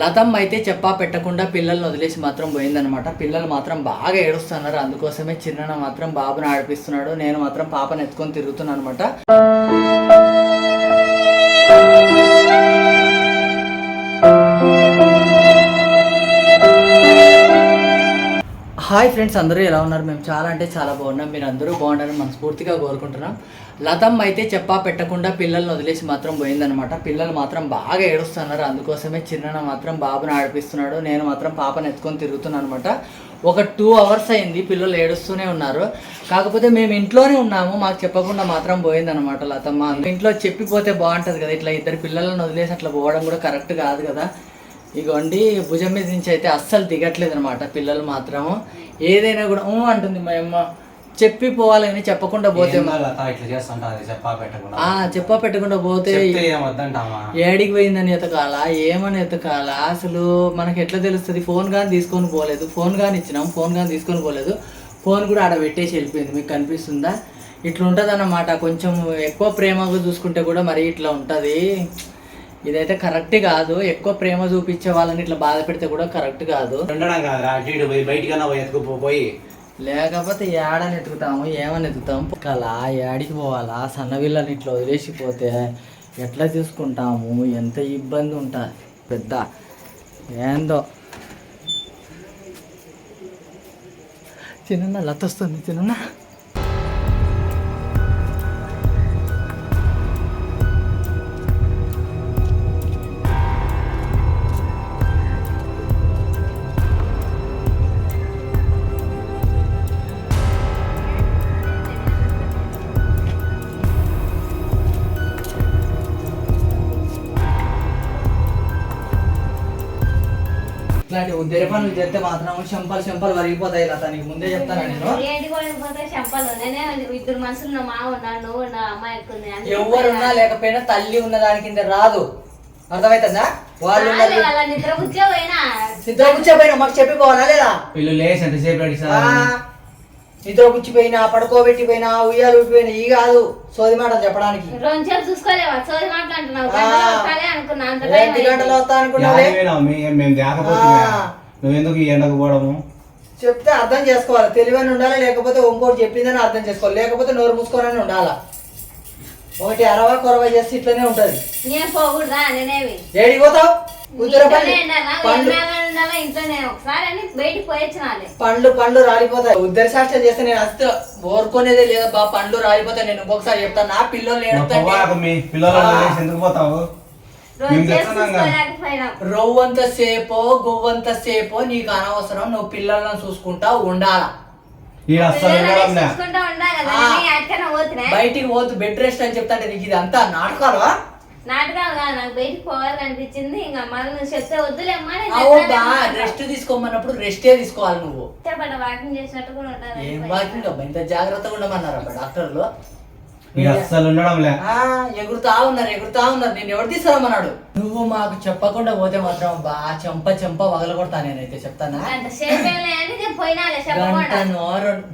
లతమ్మ అయితే చెప్పా పెట్టకుండా పిల్లల్ని వదిలేసి మాత్రం పోయిందనమాట పిల్లలు మాత్రం బాగా ఏడుస్తున్నారు. అందుకోసమే చిన్న మాత్రం బాబుని ఆడిపిస్తున్నాడు. నేను మాత్రం పాపను ఎత్తుకొని తిరుగుతున్నాను అనమాట హాయ్ ఫ్రెండ్స్ అందరూ ఎలా ఉన్నారు? మేము చాలా అంటే చాలా బాగున్నాం. మీరు అందరూ బాగుండాలని మనస్ఫూర్తిగా కోరుకుంటున్నాం. లతమ్మ అయితే చెప్పా పెట్టకుండా పిల్లల్ని వదిలేసి మాత్రం పోయిందనమాట పిల్లలు మాత్రం బాగా ఏడుస్తున్నారు. అందుకోసమే చిన్న మాత్రం బాబుని ఆడిపిస్తున్నాడు. నేను మాత్రం పాపను ఎత్తుకొని తిరుగుతున్నాను అనమాట ఒక టూ అవర్స్ అయింది పిల్లలు ఏడుస్తూనే ఉన్నారు. కాకపోతే మేము ఇంట్లోనే ఉన్నాము. మాకు చెప్పకుండా మాత్రం పోయిందనమాట లతమ్మ. ఇంట్లో చెప్పిపోతే బాగుంటుంది కదా. ఇట్లా ఇద్దరు పిల్లలను వదిలేసి అట్లా పోవడం కూడా కరెక్ట్ కాదు కదా. ఇగోండి భుజం మీద నుంచి అయితే అస్సలు దిగట్లేదు అనమాట పిల్లలు మాత్రము. ఏదైనా కూడా అంటుంది మా అమ్మ. చెప్పి పోవాలని చెప్పకుండా పోతే చెప్పా పెట్టకుండా. ఆ చెప్పా పెట్టకుండా పోతే ఏడికి పోయిందని ఎతకాల ఏమని ఎతకాల? అసలు మనకి ఎట్లా తెలుస్తుంది? ఫోన్ కానీ తీసుకొని పోలేదు ఫోన్ కానీ ఇచ్చినాం ఫోన్ కానీ తీసుకొని పోలేదు. ఫోన్ కూడా ఆడ పెట్టేసి వెళ్ళిపోయింది మీకు కనిపిస్తుందా? ఇట్లా ఉంటుంది అన్నమాట కొంచెం ఎక్కువ ప్రేమగా చూసుకుంటే కూడా మరి ఇట్లా ఉంటుంది. ఇదైతే కరెక్ట్ కాదు. ఎక్కువ ప్రేమ చూపించే వాళ్ళని ఇట్లా బాధ పెడితే కూడా కరెక్ట్ కాదు. ఉండడం కాదురా అటు ఇటు పోయి బయటికన్నా పోయి ఎత్తుకు పోయి. లేకపోతే ఏడని ఎతుకుతాము ఏమని ఎతుకుతాం కలా ఏడికి పోవాలా సన్నవిల్లని ఇట్లా వదిలేసిపోతే ఎట్లా చూసుకుంటాము? ఎంత ఇబ్బంది ఉంటుంది పెద్ద. ఏందో. చిన్న లత వస్తుంది చిన్న ఇట్లాంటి ఉద్దేశ పనులు చేస్తే మాత్రం చెంపలు చెంపలు వరిగిపోతాయి లత నీకు ముందే చెప్తాను నేను. ఏంటి నేనే ఇద్దరు మనుషులు నా మావ ఉన్నాడు నువ్వు నా అమ్మాయి ఎక్కుంది అందుకే ఎవరున్నా లేకపోయినా తల్లి ఉన్న దాని కింద రాదు. అర్థమవుతుందా వాళ్ళు నిద్ర కూర్చో పోయినా. నిద్ర కూర్చోపోయినా మాకు చెప్పిపోవాలా లేదా? వీళ్ళు లేచి ఎంతసేపు నిద్ర కూర్చిపోయినా పడుకోబెట్టిపోయినా ఉయ్యాలు ఊపిపోయినా ఈ కాదు సోది మాటలు చెప్పడానికి. చూసుకోలేవా? సోది ఎన్ని గంటలు అనుకున్నావే. నువ్వెందుకు ఈ ఎండకు పోవడము? చెప్తే అర్థం చేసుకోవాలి. తెలివని ఉండాలి? లేకపోతే ఇంకోటి చెప్పిందని అర్థం చేసుకోవాలి. లేకపోతే నోరు మూసుకోనని ఉండాలా? ఒకటి అరవై కొరవై చేస్తే ఇట్లనే ఉంటది. నేను పోకూడదా? నేనేవి ఏడికి పోతావు? పండ్లు పండ్లు పండ్లు రాలిపోతాయి. ఉద్దరి శాస్త్రం చేస్తే నేను అస్తే ఓరుకునేదే లేదా. బా పండ్లు రాలిపోతాయి. నేను ఇంకొకసారి చెప్తాను నా పిల్లలు రవ్వంత సేపో గువ్వంత సేపో నీకు అనవసరం. నువ్వు పిల్లలను చూసుకుంటా ఉండాలా? బయటికి పోతు బెడ్ రెస్ట్ అని చెప్తాంటే నీకు ఇది అంతా నాటకాలా? నాటకాలు కాదు నాకు బయటికి పోవాలనిపించింది. ఇంకా మళ్ళీ నువ్వు చెప్తే వద్దులేమ్మా. రెస్ట్ తీసుకోమన్నప్పుడు రెస్టే తీసుకోవాలి నువ్వు. చెప్పండి వాకింగ్ చేసినట్టు కూడా ఉంటుంది ఏం వాకింగ్ అబ్బా ఇంత జాగ్రత్తగా ఉండమన్నారు అబ్బా డాక్టర్లు. అస్సలు ఉండడం లే ఆ, ఎగురుతా ఉన్నారు ఎగురుతా ఉన్నారు. నేను ఎవరు తీసుకురమ్మన్నాడు? నువ్వు మాకు చెప్పకుండా పోతే మాత్రం బా చెంప చెంప వగలగొడతా నేనైతే చెప్తానా? గంట పోయినాలే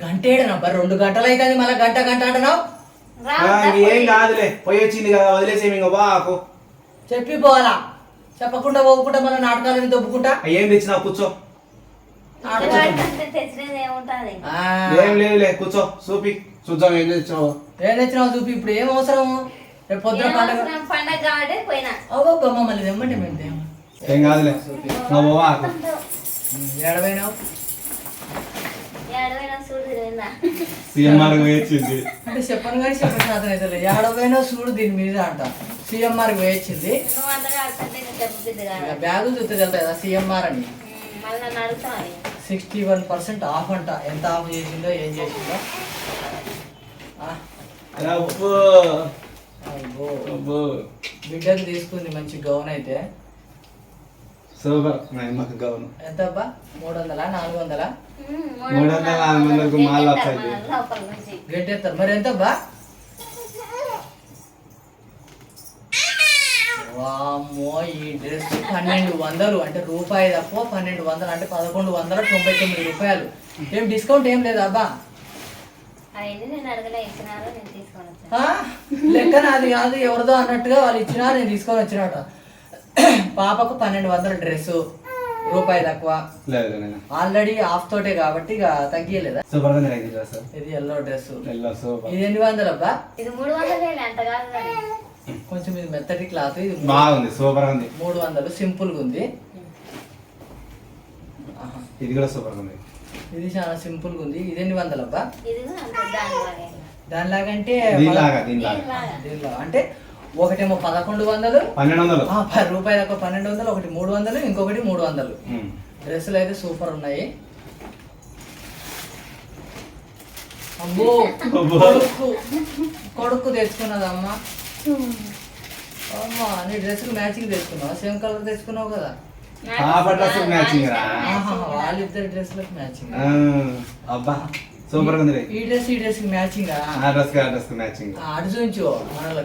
గంట ఏడనబ్బా రెండు గంటలు అవుతుంది మళ్ళీ గంట గంట అంటున్నావు? ఏం. కాదులే. పోయి వచ్చింది కదా వదిలేసి ఇంకా బాకు చెప్పి పోవాలా చెప్పకుండా పోకుండా మళ్ళీ నాటకాలని దొబ్బుకుంటా? ఏం తెచ్చినా కూర్చో ఏం లేదులే కూర్చో. చూపి చూద్దాం ఏం తెచ్చావు ఏం తెచ్చినావు చూపి ఇప్పుడు ఏం అవసరం రేపు పొద్దున పండగ? పండగ కాబట్టి పోయినా. అవ్వ మమ్మల్ని తెమ్మంటే మేము. ఏం కాదులే. నువ్వు ఏడవైనావు? ఏడవైనా చూడు తిరిగిందా సీఎం మార్గం వేయించింది అంటే చెప్పను కానీ చెప్పిన అతను అయితే ఏడవైనా చూడు దీని మీద అంట సీఎంఆర్ వేయించింది అర్థం బ్యాగులు చూస్తే కదా సీఎంఆర్ అని సిక్స్టీ వన్ పర్సెంట్ ఆఫ్ అంట ఎంత ఆఫ్ చేసిందో ఏం చేసిందో బిడ్డకు తీసుకుంది మంచి గౌన్ అయితే సూపర్ ఎంత అబ్బా మూడు వందలా నాలుగు వందలా మూడు వందల నాలుగు వందలకు మాల వస్తాయి. మరి ఎంత అబ్బా వామ్మో ఈ డ్రెస్ పన్నెండు వందలు. అంటే రూపాయి తక్కువ పన్నెండు వందలు అంటే పదకొండు వందల తొంభై తొమ్మిది రూపాయలు. ఏం డిస్కౌంట్ ఏం లేదా అబ్బా? లెక్క నాది కాదు ఎవరిదో అన్నట్టుగా వాళ్ళు ఇచ్చినా నేను తీసుకొని వచ్చినట. పాపకు పన్నెండు వందల డ్రెస్ రూపాయి తక్కువ. లేదు ఆల్రెడీ ఆఫ్ తోటే కాబట్టి ఇక తగ్గియలేదా? సూపర్ ఉంది ఇది డ్రెస్ ఇది ఎల్లో డ్రెస్ ఎల్లో సూపర్ ఇది ఎన్ని వందలు అబ్బా? ఇది మూడు వందలు అంత కాదు కానీ కొంచెం ఇది మెత్తటి క్లాత్ ఇది బాగుంది సూపర్ ఉంది. మూడు వందలు సింపుల్గా ఉంది. ఆహా. ఇది కూడా సూపర్ ఉంది. ఇది చాలా సింపుల్గా ఉంది. ఇది ఎన్ని వందలు అబ్బా? దానిలాగంటే దీనిలాగా దీనిలాగా. దీనిలాగా. దీనిలో అంటే ఒకటేమో పదకొండు వందలు. పన్నెండు వందలు. ఆ, పది రూపాయలు ఒక పన్నెండు వందలు ఒకటి మూడు వందలు ఇంకొకటి మూడు వందలు. డ్రెస్సులు అయితే సూపర్ ఉన్నాయి. అబ్బో. కొడుకు. కొడుకు తెచ్చుకున్నదమ్మా. అమ్మా నీ డ్రెస్కి మ్యాచింగ్ తెచ్చుకున్నావు? సేమ్ కలర్ తెచ్చుకున్నావు కదా. పాప డ్రెస్ మ్యాచింగ్ రా. ఆహా, వాళ్ళిద్దరి డ్రెస్లకు మ్యాచింగ్. ఆ, అబ్బా సూపర్ ఉంది రే. ఈ డ్రెస్ ఈ dress matching dress dress matching. అటు చూపించు మనలో.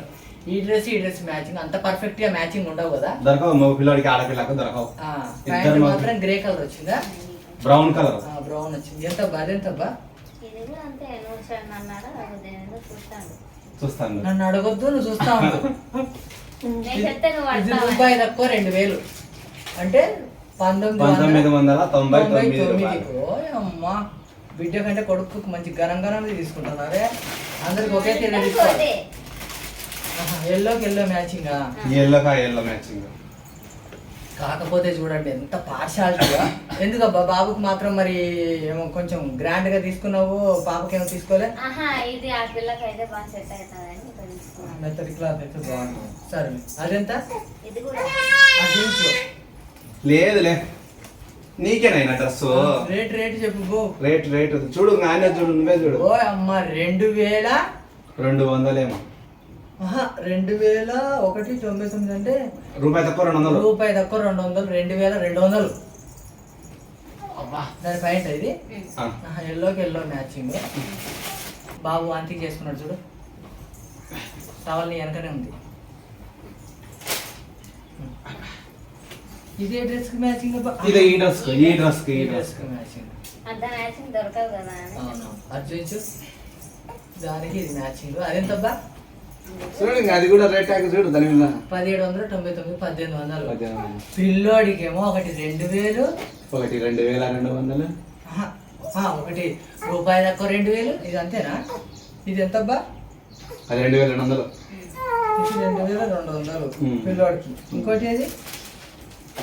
ఈ డ్రెస్ ఈ డ్రెస్ మ్యాచింగ్. అంత పర్ఫెక్ట్గా మ్యాచింగ్ ఉండవు కదా? దొరకవు మగ పిల్లోడికి ఆడపిల్లకు దొరకవు. ప్యాంట్ మాత్రం- గ్రే కలర్ వచ్చిందా? Brown colour. బ్రౌన్ వచ్చింది. ఎంత ఎంత బా చూస్తాను. చూస్తాను. నన్ను అడగొద్దు నువ్వు చూస్తా ఉండు. నేను చెప్తే నువ్వు ఇది? రూపాయి తక్కువ రెండు వేలు. అంటే పంతొమ్మిది వందల తొంభై తొమ్మిది తొమ్మిది. రూపాయలు. ఓయ్ అమ్మా బిడ్డ కంటే కొడుకు మంచి గరం గరం తీసుకుంటున్నారే. అందరికి ఒకే తీరు ఇద్దరికి తీసుకోవాలి. ఎల్లోకి ఎల్లో మ్యాచింగ్ ఎల్లో కా ఎల్లో మ్యాచింగ్ కాకపోతే చూడండి ఎంత పార్షాలిటీగా ఎందుకబ్బా బాబుకి మాత్రం మరి ఏమో కొంచెం గ్రాండ్గా తీసుకున్నావు పాపకేమో తీసుకోలే? ఆహా ఇది ఆ పిల్లకి అయితే బాగా సెట్ అవుతుందని ఇక్కడ తీసుకున్నాను మెత్తటి క్లాత్ అయితే బాగుంటుంది సరే అదెంత? ఇది కూడా. లేదులే నీకేనైనా డ్రెస్ రేట్ రేట్ చెప్పు రేట్ రేట్. చూడు నాణ్యత చూడు నువ్వే చూడు. ఓ అమ్మ రెండు వేల రెండు వందలేమో. రెండు వేల ఒకటి తొంభై తొమ్మిది అంటే రూపాయి తక్కువ రెండు వందలు. రూపాయి తక్కువ రెండు వందలు రెండు వేల రెండు వందలు. అబ్బా. దాని పైన ఇది? ఎల్లోకి ఎల్లో మ్యాచింగ్ బాబు వాంతికి చేసుకున్నాడు చూడు. టవల్ వెనకనే ఉంది. ఇదే డ్రెస్కి మ్యాచింగ్ ఇదే ఈ డ్రెస్ ఈ డ్రెస్ ఈ డ్రెస్కి మ్యాచింగ్ అంత మ్యాచింగ్ దొరకదు కదా అని. అవును. అది చూపించు దానికి ఇది మ్యాచింగ్ అదెంతబ్బా? అది కూడా రేట్ ట్యాగ్ చూడు దాని మీద. పదిహేడు వందలు తొంభై తొమ్మిది పద్దెనిమిది వందలు. పిల్లోడికేమో ఒకటి రెండు వేలు. ఒకటి రెండు వేల రెండు వందలు. ఒకటి రూపాయి తక్కువ రెండు వేలు. ఇది అంతేనా? ఇది ఎంతబ్బా? అది రెండు వేల రెండు వందలు. ఇది రెండు వేల రెండు వందలు. పిల్లోడికి. ఇంకోటి ఏది?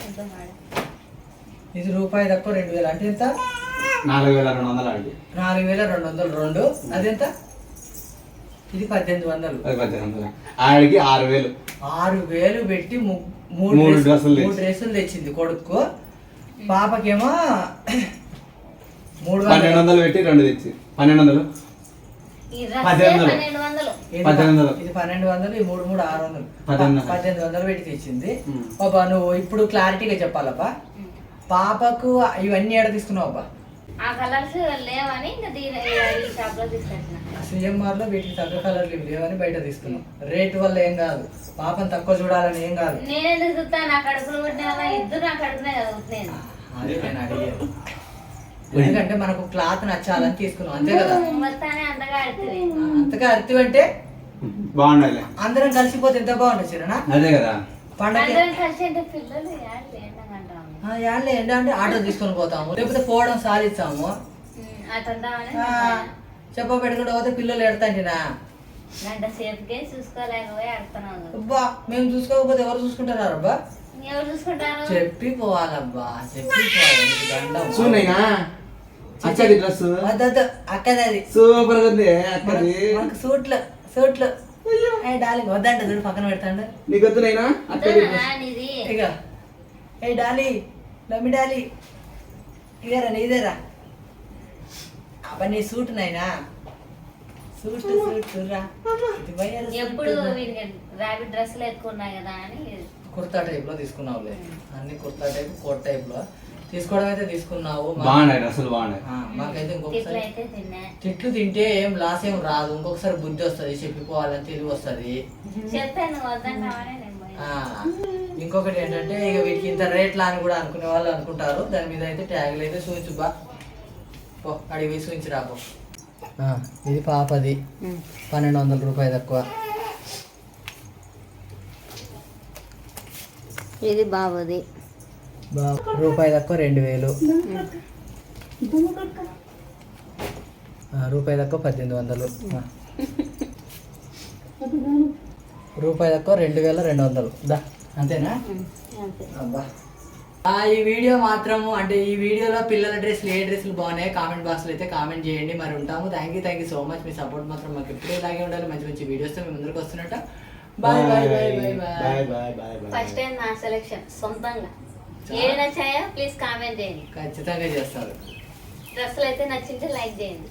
ఎంత ఇది రూపాయి తక్కువ రెండు వేలు. అంటే ఎంత? నాలుగు వేల రెండు వందలు అది నాలుగు వేల రెండు వందలు రెండు. అదెంత? ఇది పద్దెనిమిది వందలు. అది పద్దెనిమిది వందలు? ఆడికి ఆరు వేలు. ఆరు వేలు పెట్టి ము- మూడు మూడు డ్రెస్- డ్రెస్సులు మూడు తెచ్చి. డ్రెస్సులు తెచ్చింది కొడుకు. పాపకేమో మూడు పన్నెండు వందలు వందలు పెట్టి రెండు తెచ్చి. పన్నెండు వందలు? ఈ పద్దెనిమిది వందలు. పన్నెండు వందలు. ఇది పద్దెనిమిది వందలు. ఇది పన్నెండు వందలు ఈ మూడు మూడు ఆరు వందలు. పద్దెనిమిది వందలు. పద్దెనిమిది వందలు పెట్టి తెచ్చింది. ఉమ్. పాపా నువ్వు ఇప్పుడు క్లారిటీగా చెప్పాలప్పా పాపకు ఇవన్నీ ఎడ తీసుకున్నావు అబ్బా ఆ కలర్స్ లేవని ఇంకా దీని ఈ షాప్లో తీసుకొచ్చిన. సిఎంఆర్లో వీటికి తగ్గ కలర్లు ఇవి లేవని బయట తీసుకున్నాం. రేట్ వల్ల ఏం కాదు. పాపం తక్కువ చూడాలని ఏం కాదు. నేనెందుకు చూస్తాను నా కడుపులో పుట్టిన వాళ్ళ ఇద్దరు నా కడుపునే కదా పుట్టినేది అదే నేను అడిగేది. ఎందుకంటే మనకు క్లాత్ నచ్చాలని తీసుకున్నాం. అంతే కదా? అంతగా అర్థం అంటే బాగుండాలి. అందరం కలిసిపోతే ఎంత బాగుంటుంది చిరనా అదే కదా. పండగ అందరం కలిసి అంటే పిల్లలు యాడ్ యాడ్లే ఏంటంటే ఆటో తీసుకొని పోతాము. లేకపోతే పోవడం సాధిస్తాము. చెప్ప పెట్టుకుంటూ పోతే పిల్లలు ఎడతాంటినా గంట సేపుకే చూసుకోలేకపోయి ఆడుతున్నాను అబ్బా మేము చూసుకోకపోతే ఎవరు చూసుకుంటారు అబ్బా? ఎవరు చూసుకుంటారు? చెప్పి పోవాలబ్బా చెప్పి పోవాలి. అచ్చది డ్రెస్? వద్దు, వద్దు, సూపర్ ఉంది అక్కది. మనకు సూట్లు సూట్లు. ఏ వద్దంట చూడు పక్కన పెడతాండు. నీకు అక్కది వద్దునా నీది. ఇక ఏ డాలి. లమ్మి డాలి ఇదేరా నీదేరా అబ్బా నీ సూట్ నైనా సూట్ సూట్ రా ఇది వయ్యారి సూట్ ఎప్పుడు ర్యాబిట్ డ్రెస్సులు ఎక్కువ ఉన్నాయి కదా అని కుర్తా టైప్లో తీసుకున్నావులే. అన్ని కుర్తా టైప్ కోట్ టైప్లో తీసుకోవడం అయితే తీసుకున్నావు. బాగున్నాయి బాగున్నాయి. ఆ, మాకైతే తిట్లు ఇంకొకసారి తిట్లు తింటే ఏం లాస్ ఏం రాదు. ఇంకొకసారి బుద్ధి వస్తుంది చెప్పిపోవాలని తెలివి వస్తుంది. చెప్పాను ఇంకొకటి ఏంటంటే ఇక వీటికి ఇంత రేట్లా అని కూడా అనుకునే వాళ్ళు అనుకుంటారు. దాని మీద అయితే ట్యాగులు అయితే చూపించు బా. పో అడిగి చూపించి రాపో ఇది పాపది. పన్నెండు వందల రూపాయలు తక్కువ. ఇది బాబుది బా రూపాయి తక్కువ రెండు వేలు. ఆ, రూపాయి తక్కువ పద్దెనిమిది వందలు. రూపాయి తక్కువ రెండు వేల రెండు వందలు. దా. అంతేనా? ఈ వీడియో మాత్రము అంటే ఈ వీడియోలో పిల్లల డ్రెస్సులు ఏ డ్రెస్సులు బాగున్నాయి కామెంట్ బాక్స్లో అయితే కామెంట్ చేయండి. మరి ఉంటాము. Thank you thank you so much me support మాత్రం మాకు ఎప్పుడూ ఇలాగే ఉండాలి. మంచి మంచి వీడియోస్తో మేము ముందరకు వస్తున్నట్ట. Bye bye bye bye bye bye bye first time నా సెలెక్షన్ సొంతంగా. ఏవి నచ్చాయో ప్లీజ్ కామెంట్ చేయండి. ఖచ్చితంగా చేస్తారు. డ్రెస్సులు అయితే నచ్చింటే లైక్ చేయండి.